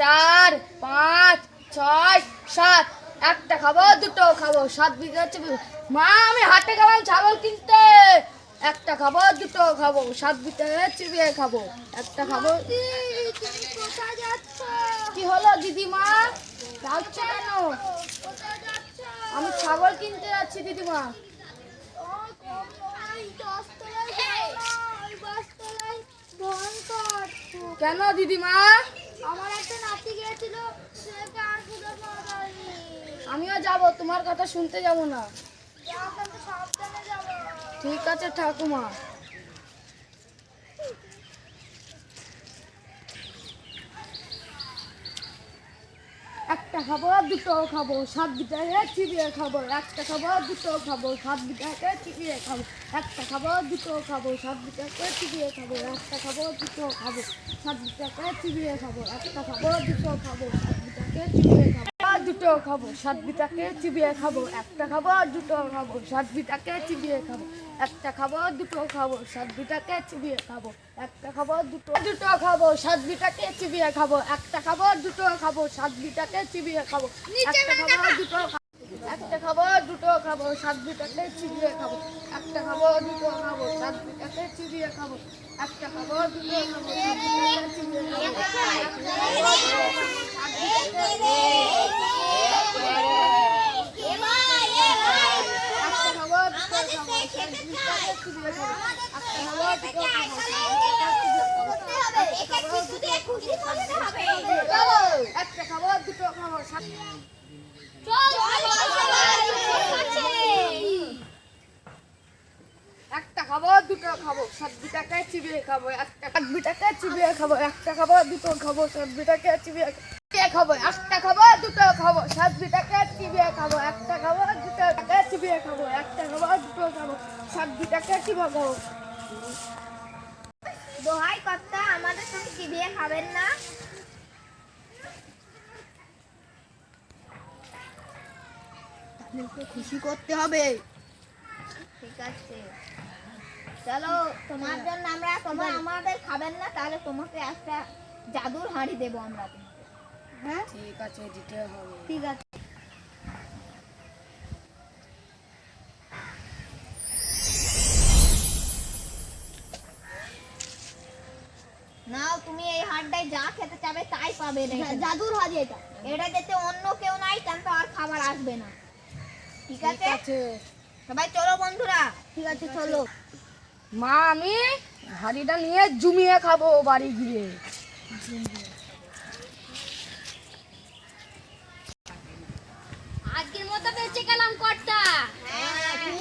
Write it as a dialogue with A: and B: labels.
A: চার, পাঁচ, ছয়, সাত। একটা খাব, দুটো খাব, সাত বিঘা হচ্ছে। মা, আমি হাটে গেলাম ছাগল কিনতে। একটা খাব, দুটো খাব, সাত বিঘা চিবিয়ে খাব। একটা খাব। কি হলো দিদিমা যাচ্ছ কেন? আমি ছাগল কিনতে যাচ্ছি দিদিমা কেন দিদিমা
B: আমার একটা নাতি গিয়েছিল সেটা আর খুঁজে পাওয়া যায়নি।
A: আমিও যাব তোমার কথা শুনতে যাব না।
B: সাবধানে যাব।
A: ঠিক আছে ঠাকুমা। একটা খাব দুটো খাব, সাত বিটাকে চিবিয়ে খাব, একটা খাব দুটো খাব, সাত বিটাকে চিবিয়ে খাব, একটা খাব দুটো খাব, সাত বিটাকে চিবিয়ে খাব, একটা খাব দুটো খাব, সাত বিটাকে চিবিয়ে খাব, একটা খাব দুটো খাব, সাত বিটাকে চিবিয়ে খাব। দুটো খাব, সাত বিটাকে চিবিয়ে খাব, একটা খাব দুটো খাব। সাত বিটাকে চিবিয়ে খাব, একটা খাব দুটো খাব, সাত বিটাকে চিবিয়ে খাব, একটা খাব দুটো দুটো খাব, সাত বিটাকে চিবিয়ে খাব, একটা খাব দুটো খাব, সাত বিটাকে চিবিয়ে খাব, একটা খাব দুটো খাব, একটা খাব দুটো খাব, সাত বিটাকে চিবিয়ে খাব, একটা খাব দুটো খাব, সাত বিটাকে চিবিয়ে খাব, একটা খাব দুটো খাব সাত বিটাকে চিবিয়ে খাব একটা খাব দুটো খাব একটা খাব দুটো খাব খাব খাব বিটাকে চিবিয়ে খাব, একটা খাব একটা খাব দুটো খাব সাত বিটাকে চিবিয়ে চিবিয়ে খাব একটা খাব দুটো খাব চিবিয়ে খাব একটা খাব দুটো টাকে চিবিয়ে খাব একটা খাব দুটো খাব চিবিয়ে খাব।
B: দোহাই কর্তা আমাদের চিবিয়ে খাবেন না?
A: তাদেরকে খুশি করতে হবে।
B: ঠিক আছে। চলো তোমার জন্য আমরা তোমার আমাদের খাবেন না তাহলে তোমাকে একটা জাদুর হাঁড়ি দেবো আমরা। হ্যাঁ?
A: ঠিক আছে দিতে হবে।
B: ঠিক আছে। নাও তুমি এই হাড়টাই যা খেতে চাবে তাই পাবে জাদুর হাড়ি এটা। এটা যেতে অন্য কেউ নাই তাহলে আর খাবার আসবে না। ঠিক আছে? সবাই চলো বন্ধুরা। ঠিক আছে চলো।
A: মা আমি হাড়িটা নিয়ে জুমিয়ে খাব বাড়ি গিয়ে।
B: কালাম কর্তা। হ্যাঁ,